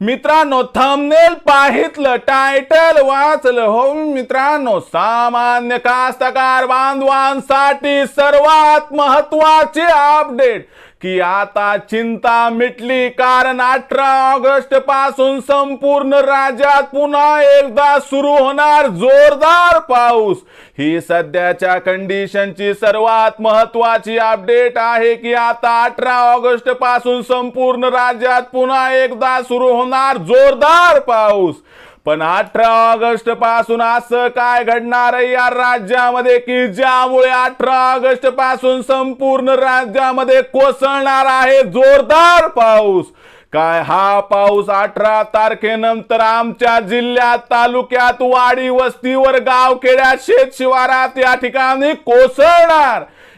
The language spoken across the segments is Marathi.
मित्रांनो थंबनेल पाहितलं टायटल वाचलं हो मित्रांनो सामान्य कास्तकार बांधवांसाठी सर्वात महत्त्वाचे अपडेट की आता चिंता मिटली कारण अठरा ऑगस्टपासून संपूर्ण राज्यात पुन्हा एकदा सुरू होणार जोरदार पाऊस. ही सध्याच्या कंडिशनची सर्वात महत्वाची अपडेट आहे की आता अठरा ऑगस्टपासून संपूर्ण राज्यात पुन्हा एकदा सुरू होणार जोरदार पाऊस. पण अठरा ऑगस्टपासून असं काय घडणार आहे या राज्यामध्ये की ज्यामुळे अठरा ऑगस्टपासून संपूर्ण राज्यामध्ये कोसळणार आहे जोरदार पाऊस? काय हा पाऊस अठरा तारखेनंतर आमच्या जिल्ह्यात तालुक्यात वाडी वस्तीवर गावखेड्यात शेत शिवारात या ठिकाणी कोसळणार?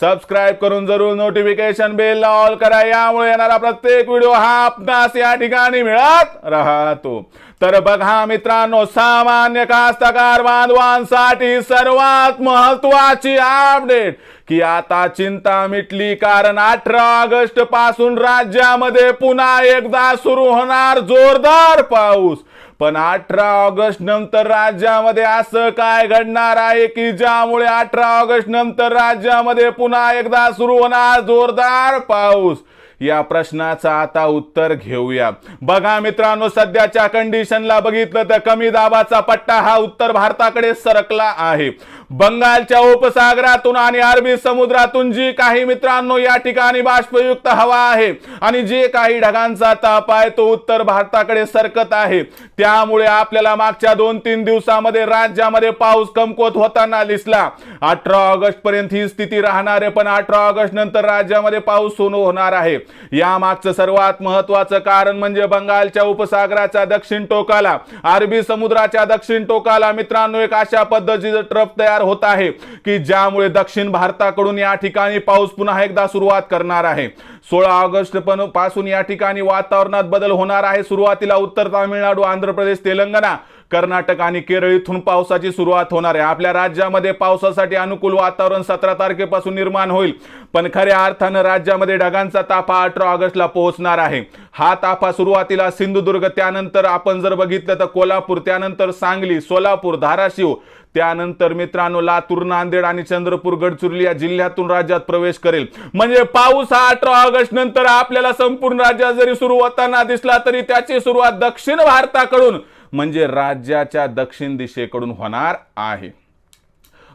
सबस्क्राईब करून जरूर नोटिफिकेशन बेल ऑल करा. यामुळे येणारा प्रत्येक व्हिडिओ हा आपणास या ठिकाणी मिळत राहतो. तर बघा मित्रांनो सामान्य कास्तकार बांधवांसाठी सर्वात महत्वाची अपडेट की आता चिंता मिटली कारण अठरा ऑगस्टपासून राज्यामध्ये पुन्हा एकदा सुरू होणार जोरदार पाऊस. पण अठरा ऑगस्ट नंतर राज्यामध्ये असं काय घडणार आहे की ज्यामुळे अठरा ऑगस्ट नंतर राज्यामध्ये पुन्हा एकदा सुरू होणार जोरदार पाऊस? या प्रश्नाचं आता उत्तर घेऊया. बघा मित्रांनो सध्याच्या कंडिशनला बघितलं तर कमी दाबाचा पट्टा हा उत्तर भारताकडे सरकला आहे. बंगालच्या उपसागरातून आणि अरबी समुद्रातून जी काही मित्रांनो या ठिकाणी बाष्पयुक्त हवा आहे आणि जे काही ढगांचा ताप आहे तो उत्तर भारताकडे सरकत आहे. त्यामुळे आपल्याला मागच्या दोन तीन दिवसामध्ये राज्यामध्ये पाऊस कमकुवत होताना दिसला. अठरा ऑगस्ट पर्यंत ही स्थिती राहणार आहे पण अठरा ऑगस्ट नंतर राज्यामध्ये पाऊस सुरू होणार आहे. यामागचं सर्वात महत्वाचं कारण म्हणजे बंगालच्या उपसागराच्या दक्षिण टोकाला अरबी समुद्राच्या दक्षिण टोकाला मित्रांनो एक अशा पद्धतीचं ट्रफ तयार होत आहे की ज्यामुळे दक्षिण भारताकडून या ठिकाणी पाऊस पुन्हा एकदा सुरुवात करणार आहे. सोळा ऑगस्ट पण पासून या ठिकाणी वातावरणात बदल होणार आहे. सुरुवातीला उत्तर तामिळनाडू आंध्र प्रदेश तेलंगणा कर्नाटक आणि केरळ इथून पावसाची सुरुवात होणार आहे. आपल्या राज्यामध्ये पावसासाठी अनुकूल वातावरण सतरा तारखेपासून निर्माण होईल. पण खऱ्या अर्थानं राज्यामध्ये ढगांचा ताफा अठरा ऑगस्टला पोहोचणार आहे. हा ताफा सुरुवातीला सिंधुदुर्ग त्यानंतर आपण जर बघितलं तर कोल्हापूर त्यानंतर सांगली सोलापूर धाराशिव त्यानंतर मित्रांनो लातूर नांदेड आणि चंद्रपूर गडचिरोली या जिल्ह्यातून राज्यात प्रवेश करेल. म्हणजे पाऊस हा अठरा ऑगस्ट नंतर आपल्याला संपूर्ण राज्यात जरी सुरू होताना दिसला तरी त्याची सुरुवात दक्षिण भारताकडून म्हणजे राज्याच्या दक्षिण दिशेकडून होणार आहे.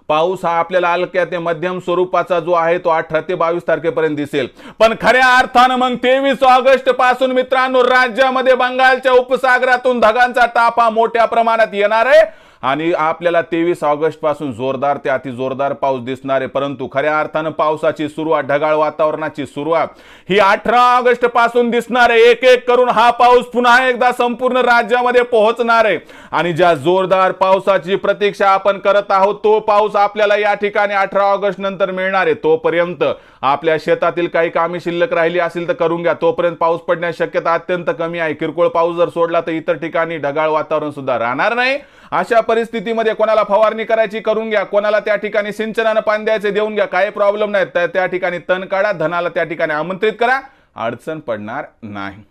पाऊस हा आपल्याला हलक्या ते मध्यम स्वरूपाचा जो आहे तो अठरा ते बावीस तारखेपर्यंत दिसेल. पण खऱ्या अर्थानं मग तेवीस ऑगस्टपासून मित्रांनो राज्यामध्ये बंगालच्या उपसागरातून ढगांचा तापा मोठ्या प्रमाणात येणार आहे. आणि आपल्याला तेवीस ऑगस्टपासून जोरदार ते अति जोरदार पाऊस दिसणार आहे. परंतु खऱ्या अर्थानं पावसाची सुरुवात ढगाळ वातावरणाची सुरुवात ही अठरा ऑगस्टपासून दिसणार आहे. एक एक करून हा पाऊस पुन्हा एकदा संपूर्ण राज्यामध्ये पोहोचणार आहे. आणि ज्या जोरदार पावसाची प्रतीक्षा आपण करत आहोत तो पाऊस आपल्याला या ठिकाणी अठरा ऑगस्ट नंतर मिळणार आहे. तोपर्यंत आपल्या शेतातील काही कामे शिल्लक राहिली असेल तर करून घ्या. तोपर्यंत पाऊस पडण्याची शक्यता अत्यंत कमी आहे. किरकोळ पाऊस जर सोडला तर इतर ठिकाणी ढगाळ वातावरण सुद्धा राहणार नाही. अशा परिस्थितीमध्ये कोणाला फवारणी करायची करून घ्या. कोणाला त्या ठिकाणी सिंचनानं पाणी द्यायचे देऊन घ्या. काही प्रॉब्लेम नाही. तर त्या ठिकाणी तण काढा धनाला त्या ठिकाणी आमंत्रित करा. अडचण पडणार नाही.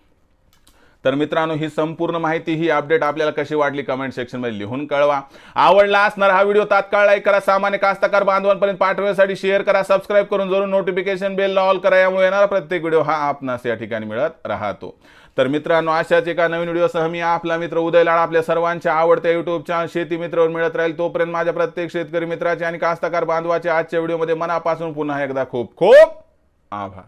तर मित्रांनो ही संपूर्ण माहिती ही अपडेट आपल्याला कशी वाटली कमेंट सेक्शनमध्ये लिहून कळवा. आवडला असणार हा व्हिडिओ तात्काळ लाईक करा. सामान्य कास्तकार बांधवांपर्यंत पाठवण्यासाठी शेअर करा. सबस्क्राईब करून जरूर नोटिफिकेशन बेल ऑल करा. यामुळे येणारा प्रत्येक व्हिडिओ हा आपणास या ठिकाणी मिळत राहतो. तर मित्रांनो अशाच एका नवीन व्हिडिओसह मी आपला मित्र उदय लाड आपल्या सर्वांच्या आवडत्या युट्यूब चॅनल शेती मित्रवर मिळत राहील. तोपर्यंत माझ्या प्रत्येक शेतकरी मित्राचे आणि कास्तकार बांधवाचे आजच्या व्हिडिओमध्ये मनापासून पुन्हा एकदा खूप खूप आभार.